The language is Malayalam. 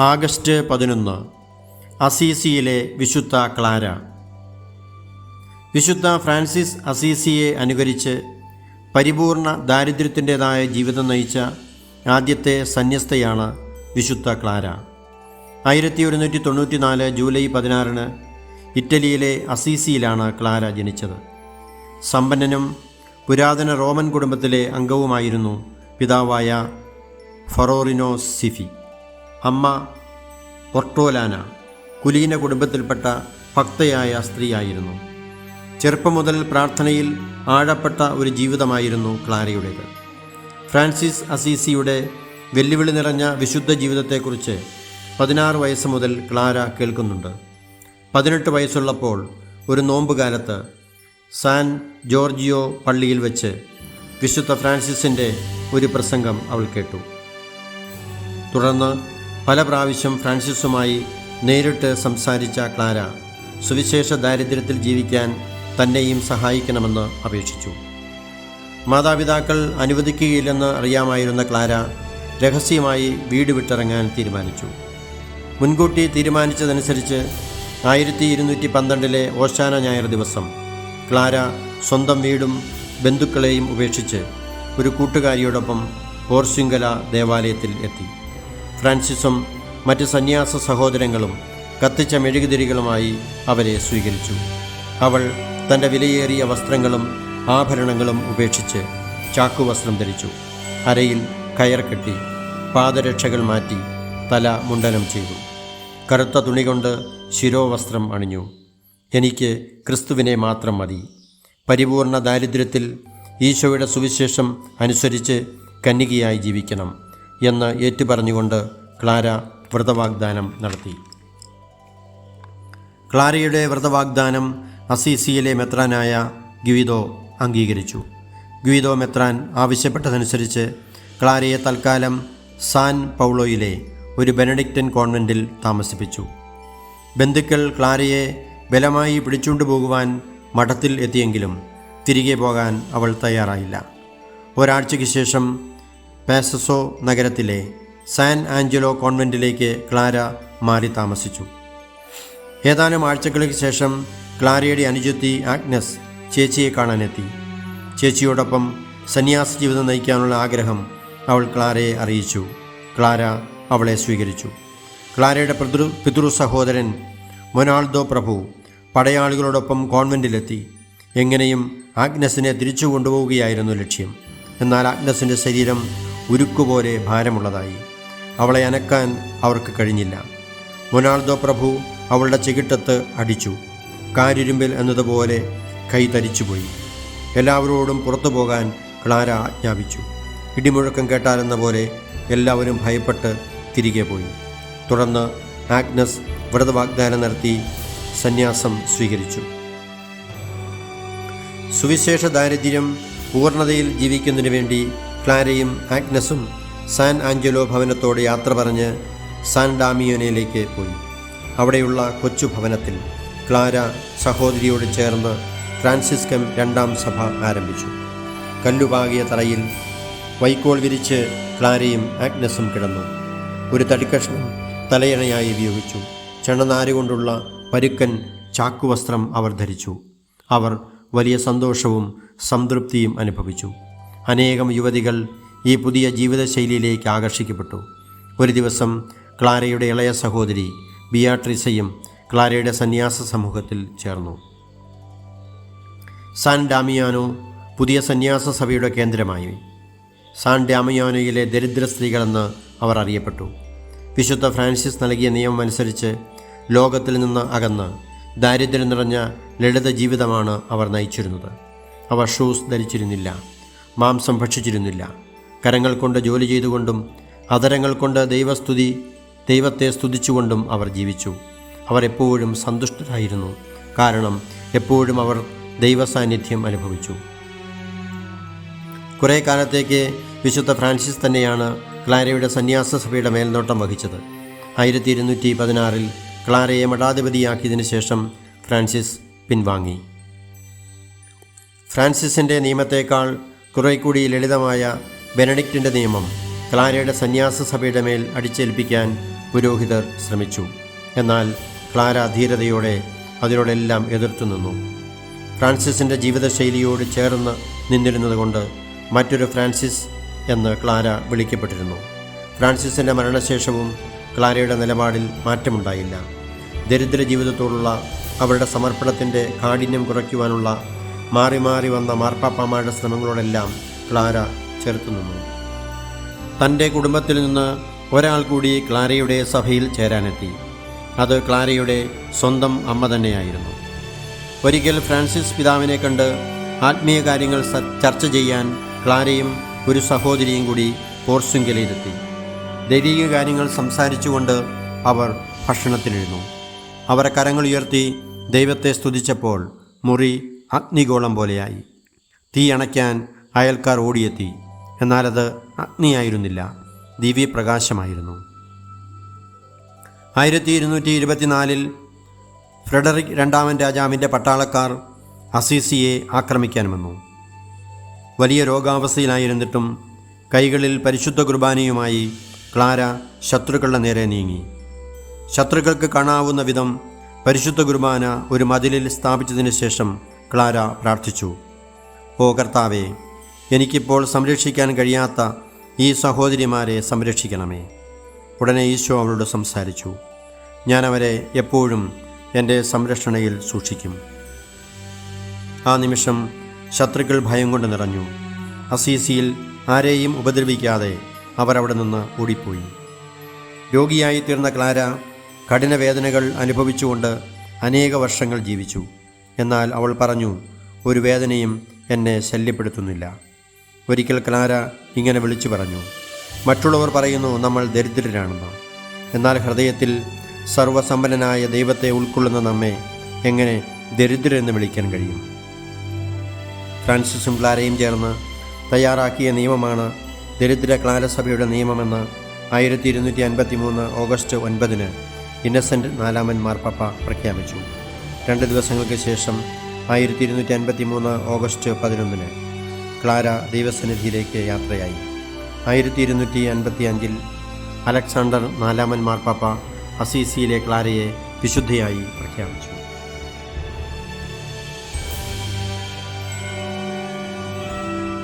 ആഗസ്റ്റ് പതിനൊന്ന് അസീസിയിലെ വിശുദ്ധ ക്ലാര. വിശുദ്ധ ഫ്രാൻസിസ് അസീസിയെ അനുകരിച്ച് പരിപൂർണ ദാരിദ്ര്യത്തിന്റെതായ ജീവിതം നയിച്ച ആദ്യത്തെ സന്യസ്തയാണ് വിശുദ്ധ ക്ലാര. ആയിരത്തി ഒരുന്നൂറ്റി തൊണ്ണൂറ്റി നാല് ജൂലൈ പതിനാറിന് ഇറ്റലിയിലെ അസീസിയിലാണ് ക്ലാര ജനിച്ചത്. സമ്പന്നനും പുരാതന റോമൻ കുടുംബത്തിലെ അംഗവുമായിരുന്നു പിതാവായ ഫറോറിനോ സിഫി. അമ്മ ഒർട്ടോലാന കുലീന കുടുംബത്തിൽപ്പെട്ട ഭക്തയായ സ്ത്രീയായിരുന്നു. ചെറുപ്പം മുതൽ പ്രാർത്ഥനയിൽ ആഴപ്പെട്ട ഒരു ജീവിതമായിരുന്നു ക്ലാരയുടേത്. ഫ്രാൻസിസ് അസീസിയുടെ വെല്ലുവിളി നിറഞ്ഞ വിശുദ്ധ ജീവിതത്തെക്കുറിച്ച് പതിനാറ് വയസ്സ് മുതൽ ക്ലാര കേൾക്കുന്നുണ്ട്. പതിനെട്ട് വയസ്സുള്ളപ്പോൾ ഒരു നോമ്പുകാലത്ത് സാൻ ജോർജിയോ പള്ളിയിൽ വെച്ച് വിശുദ്ധ ഫ്രാൻസിസിന്റെ ഒരു പ്രസംഗം അവൾ കേട്ടു. തുടർന്ന് പല പ്രാവശ്യം ഫ്രാൻസിസുമായി നേരിട്ട് സംസാരിച്ച ക്ലാര സുവിശേഷ ദാരിദ്ര്യത്തിൽ ജീവിക്കാൻ തന്നെയും സഹായിക്കണമെന്ന് അപേക്ഷിച്ചു. മാതാപിതാക്കൾ അനുവദിക്കുകയില്ലെന്ന് അറിയാമായിരുന്ന ക്ലാര രഹസ്യമായി വീട് വിട്ടിറങ്ങാൻ തീരുമാനിച്ചു. മുൻകൂട്ടി തീരുമാനിച്ചതനുസരിച്ച് ആയിരത്തി ഇരുന്നൂറ്റി പന്ത്രണ്ടിലെ ഓശാന ഞായർ ദിവസം ക്ലാര സ്വന്തം വീടും ബന്ധുക്കളെയും ഉപേക്ഷിച്ച് ഒരു കൂട്ടുകാരിയോടൊപ്പം പോർസിംഗല ദേവാലയത്തിൽ എത്തി. ഫ്രാൻസിസും മറ്റ് സന്യാസ സഹോദരങ്ങളും കത്തിച്ച മെഴുകുതിരികളുമായി അവരെ സ്വീകരിച്ചു. അവൾ തന്റെ വിലയേറിയ വസ്ത്രങ്ങളും ആഭരണങ്ങളും ഉപേക്ഷിച്ച് ചാക്കുവസ്ത്രം ധരിച്ചു. അരയിൽ കയർ കെട്ടി പാദരക്ഷകൾ മാറ്റി തല മുണ്ടനം ചെയ്തു. കറുത്ത തുണി കൊണ്ട് ശിരോവസ്ത്രം അണിഞ്ഞു. എനിക്ക് ക്രിസ്തുവിനെ മാത്രം മതി. പരിപൂർണ ദാരിദ്ര്യത്തിൽ ഈശോയുടെ സുവിശേഷം അനുസരിച്ച് കന്യകയായി ജീവിക്കണം എന്ന് ഏറ്റുപറഞ്ഞുകൊണ്ട് ക്ലാര വ്രതവാഗ്ദാനം നടത്തി. ക്ലാരയുടെ വ്രതവാഗ്ദാനം അസീസിയിലെ മെത്രാനായ ഗ്വിദോ അംഗീകരിച്ചു. ഗ്വിദോ മെത്രാൻ ആവശ്യപ്പെട്ടതനുസരിച്ച് ക്ലാരയെ തൽക്കാലം സാൻ പൗളോയിലെ ഒരു ബെനഡിക്റ്റൻ കോൺവെന്റിൽ താമസിപ്പിച്ചു. ബന്ധുക്കൾ ക്ലാരയെ ബലമായി പിടിച്ചുകൊണ്ടുപോകുവാൻ മഠത്തിൽ എത്തിയെങ്കിലും തിരികെ പോകാൻ അവൾ തയ്യാറായില്ല. ഒരാഴ്ചയ്ക്ക് ശേഷം പാസസോ നഗരത്തിലെ സാൻ ആഞ്ചലോ കോൺവെന്റിലേക്ക് ക്ലാര മാറി താമസിച്ചു. ഏതാനും ആഴ്ചകൾക്ക് ശേഷം ക്ലാരയുടെ അനുജത്തി ആഗ്നസ് ചേച്ചിയെ കാണാനെത്തി. ചേച്ചിയോടൊപ്പം സന്യാസ ജീവിതം നയിക്കാനുള്ള ആഗ്രഹം അവൾ ക്ലാരയെ അറിയിച്ചു. ക്ലാര അവളെ സ്വീകരിച്ചു. ക്ലാരയുടെ പിതൃ പിതൃ സഹോദരൻ മൊനാൾദോ പ്രഭു പടയാളികളോടൊപ്പം കോൺവെന്റിലെത്തി എങ്ങനെയും ആഗ്നസിനെ തിരിച്ചു കൊണ്ടുപോവുകയായിരുന്നു ലക്ഷ്യം. എന്നാൽ ആഗ്നസിന്റെ ശരീരം ഉരുക്കുപോലെ ഭാരമുള്ളതായി. അവളെ അനക്കാൻ അവർക്ക് കഴിഞ്ഞില്ല. മൊനാൾദോ പ്രഭു അവളുടെ ചികിട്ടത്ത് അടിച്ചു. കാരിരുമ്പിൽ എന്നതുപോലെ കൈ തരിച്ചുപോയി. എല്ലാവരോടും പുറത്തു പോകാൻ ക്ലാര ആജ്ഞാപിച്ചു. ഇടിമുഴക്കം കേട്ടാലെന്ന പോലെ എല്ലാവരും ഭയപ്പെട്ട് തിരികെ പോയി. തുടർന്ന് ആഗ്നസ് വ്രതവാഗ്ദാനം നടത്തി സന്യാസം സ്വീകരിച്ചു. സുവിശേഷ ദാരിദ്ര്യം പൂർണതയിൽ ജീവിക്കുന്നതിന് വേണ്ടി ക്ലാരയും ആഗ്നസും സാൻ ആഞ്ചലോ ഭവനത്തോട് യാത്ര പറഞ്ഞ് സാൻ ഡാമിയോനയിലേക്ക് പോയി. അവിടെയുള്ള കൊച്ചു ഭവനത്തിൽ ക്ലാര സഹോദരിയോട് ചേർന്ന് ഫ്രാൻസിസ്കൻ രണ്ടാം സഭ ആരംഭിച്ചു. കല്ലുപാകിയ തറയിൽ വൈക്കോൾ വിരിച്ച് ക്ലാരയും ആഗ്നസും കിടന്നു. ഒരു തടിക്കഷ്ണം തലയണയായി ഉപയോഗിച്ചു ചെണ്ണനാര് കൊണ്ടുള്ള പരുക്കൻ ചാക്കുവസ്ത്രം അവർ ധരിച്ചു. അവർ വലിയ സന്തോഷവും സംതൃപ്തിയും അനുഭവിച്ചു. അനേകം യുവതികൾ ഈ പുതിയ ജീവിതശൈലിയിലേക്ക് ആകർഷിക്കപ്പെട്ടു. ഒരു ദിവസം ക്ലാരയുടെ ഇളയ സഹോദരി ബിയാട്രിസയും ക്ലാരയുടെ സന്യാസ സമൂഹത്തിൽ ചേർന്നു. സാൻ ഡാമിയാനോ പുതിയ സന്യാസ സഭയുടെ കേന്ദ്രമായി. സാൻ ഡാമിയാനോയിലെ ദരിദ്ര സ്ത്രീകളെന്ന് അവർ അറിയപ്പെട്ടു. വിശുദ്ധ ഫ്രാൻസിസ് നൽകിയ നിയമം അനുസരിച്ച് ലോകത്തിൽ നിന്ന് അകന്ന് ദാരിദ്ര്യം നിറഞ്ഞ ലളിത ജീവിതമാണ് അവർ നയിച്ചിരുന്നത്. അവർ ഷൂസ് ധരിച്ചിരുന്നില്ല മാംസം ഭക്ഷിച്ചിരുന്നില്ല കരങ്ങൾ കൊണ്ട് ജോലി ചെയ്തുകൊണ്ടും അതരങ്ങൾ കൊണ്ട് ദൈവസ്തുതി ദൈവത്തെ സ്തുതിച്ചുകൊണ്ടും അവർ ജീവിച്ചു. അവർ എപ്പോഴും സന്തുഷ്ടരായിരുന്നു. കാരണം എപ്പോഴും അവർ ദൈവസാന്നിധ്യം അനുഭവിച്ചു. കുറേ കാലത്തേക്ക് വിശുദ്ധ ഫ്രാൻസിസ് തന്നെയാണ് ക്ലാരയുടെ സന്യാസ സഭയുടെ മേൽനോട്ടം വഹിച്ചത്. ആയിരത്തി ഇരുന്നൂറ്റി പതിനാറിൽ ക്ലാരയെ മഠാധിപതിയാക്കിയതിനു ശേഷം ഫ്രാൻസിസ് പിൻവാങ്ങി. ഫ്രാൻസിസിന്റെ നിയമത്തേക്കാൾ കുറേക്കൂടി കൂടി ലളിതമായ ബെനഡിക്റ്റിന്റെ നിയമം ക്ലാരയുടെ സന്യാസ സഭയുടെ മേൽ അടിച്ചേൽപ്പിക്കാൻ പുരോഹിതർ ശ്രമിച്ചു. എന്നാൽ ക്ലാര ധീരതയോടെ അതിനോടെല്ലാം എതിർത്തു നിന്നു. ഫ്രാൻസിസിന്റെ ജീവിതശൈലിയോട് ചേർന്ന് നിന്നിരുന്നതുകൊണ്ട് മറ്റൊരു ഫ്രാൻസിസ് എന്ന് ക്ലാര വിളിക്കപ്പെട്ടിരുന്നു. ഫ്രാൻസിസിന്റെ മരണശേഷവും ക്ലാരയുടെ നിലപാടിൽ മാറ്റമുണ്ടായില്ല. ദരിദ്ര ജീവിതത്തോടുള്ള അവരുടെ സമർപ്പണത്തിന്റെ കാഠിന്യം കുറയ്ക്കുവാനുള്ള മാറി മാറി വന്ന മാർപ്പാപ്പാമാരുടെ ശ്രമങ്ങളോടെല്ലാം ക്ലാര ചെറുത്തു നിന്നു തന്റെ കുടുംബത്തിൽ നിന്ന് ഒരാൾ കൂടി ക്ലാരയുടെ സഭയിൽ ചേരാനെത്തി. അത് ക്ലാരയുടെ സ്വന്തം അമ്മ തന്നെയായിരുന്നു. ഒരിക്കൽ ഫ്രാൻസിസ് പിതാവിനെ കണ്ട് ആത്മീയ കാര്യങ്ങൾ ചർച്ച ചെയ്യാൻ ക്ലാരയും ഒരു സഹോദരിയും കൂടി പോർച്ചുങ്കലയിലെത്തി ദൈവിക കാര്യങ്ങൾ സംസാരിച്ചുകൊണ്ട് അവർ ഭക്ഷണത്തിനിരുന്നു. അവർ കരങ്ങൾ ഉയർത്തി ദൈവത്തെ സ്തുതിച്ചപ്പോൾ മുറി അഗ്നിഗോളം പോലെയായി. തീ അണയ്ക്കാൻ അയൽക്കാർ ഓടിയെത്തി. എന്നാലത് അഗ്നിയായിരുന്നില്ല. ദിവ്യപ്രകാശമായിരുന്നു ആയിരത്തി ഇരുന്നൂറ്റി ഇരുപത്തിനാലിൽ ഫ്രെഡറിക് രണ്ടാമൻ രാജാവിന്റെ പട്ടാളക്കാർ അസീസിയെ ആക്രമിക്കാൻ വന്നു. വലിയ രോഗാവസ്ഥയിലായിരുന്നിട്ടും കൈകളിൽ പരിശുദ്ധ കുർബാനയുമായി ക്ലാര ശത്രുക്കളുടെ നേരെ നീങ്ങി. ശത്രുക്കൾക്ക് കാണാവുന്ന വിധം പരിശുദ്ധ കുർബാന ഒരു മതിലിൽ സ്ഥാപിച്ചതിന് ശേഷം ക്ലാര പ്രാർത്ഥിച്ചു. ഓ കർത്താവേ എനിക്കിപ്പോൾ സംരക്ഷിക്കാൻ കഴിയാത്ത ഈ സഹോദരിമാരെ സംരക്ഷിക്കണമേ. ഉടനെ ഈശോ അവളോട് സംസാരിച്ചു. ഞാൻ അവരെ എപ്പോഴും എന്റെ സംരക്ഷണയിൽ സൂക്ഷിക്കും. ആ നിമിഷം ശത്രുക്കൾ ഭയം കൊണ്ട് നിറഞ്ഞു. അസീസിയിൽ ആരെയും ഉപദ്രവിക്കാതെ അവർ അവിടെ നിന്ന് ഓടിപ്പോയി. രോഗിയായി തീർന്ന ക്ലാര കഠിനവേദനകൾ അനുഭവിച്ചുകൊണ്ട് അനേക വർഷങ്ങൾ ജീവിച്ചു. എന്നാൽ അവൾ പറഞ്ഞു ഒരു വേദനയും എന്നെ ശല്യപ്പെടുത്തുന്നില്ല. ഒരിക്കൽ ക്ലാര ഇങ്ങനെ വിളിച്ചു പറഞ്ഞു മറ്റുള്ളവർ പറയുന്നു നമ്മൾ ദരിദ്രരാണെന്ന്? എന്നാൽ ഹൃദയത്തിൽ സർവസമ്പന്നനായ ദൈവത്തെ ഉൾക്കൊള്ളുന്ന നമ്മെ എങ്ങനെ ദരിദ്രരെന്ന് വിളിക്കാൻ കഴിയും? ഫ്രാൻസിസും ക്ലാരയും ചേർന്ന് തയ്യാറാക്കിയ നിയമമാണ് ദരിദ്ര ക്ലാരസഭയുടെ നിയമമെന്ന് ആയിരത്തി ഇരുന്നൂറ്റി അൻപത്തി മൂന്ന് ഓഗസ്റ്റ് ഒൻപതിന് ഇന്നസെന്റ് നാലാമൻ മാർപ്പാപ്പ പ്രഖ്യാപിച്ചു. രണ്ട് ദിവസങ്ങൾക്ക് ശേഷം ആയിരത്തി ഇരുന്നൂറ്റി അൻപത്തി മൂന്ന് ഓഗസ്റ്റ് പതിനൊന്നിന് ക്ലാര ദൈവസന്നിധിയിലേക്ക് യാത്രയായി. ആയിരത്തി ഇരുന്നൂറ്റി അൻപത്തി അഞ്ചിൽ അലക്സാണ്ടർ നാലാമൻ മാർപ്പാപ്പ അസീസിയിലെ ക്ലാരയെ വിശുദ്ധയായി പ്രഖ്യാപിച്ചു.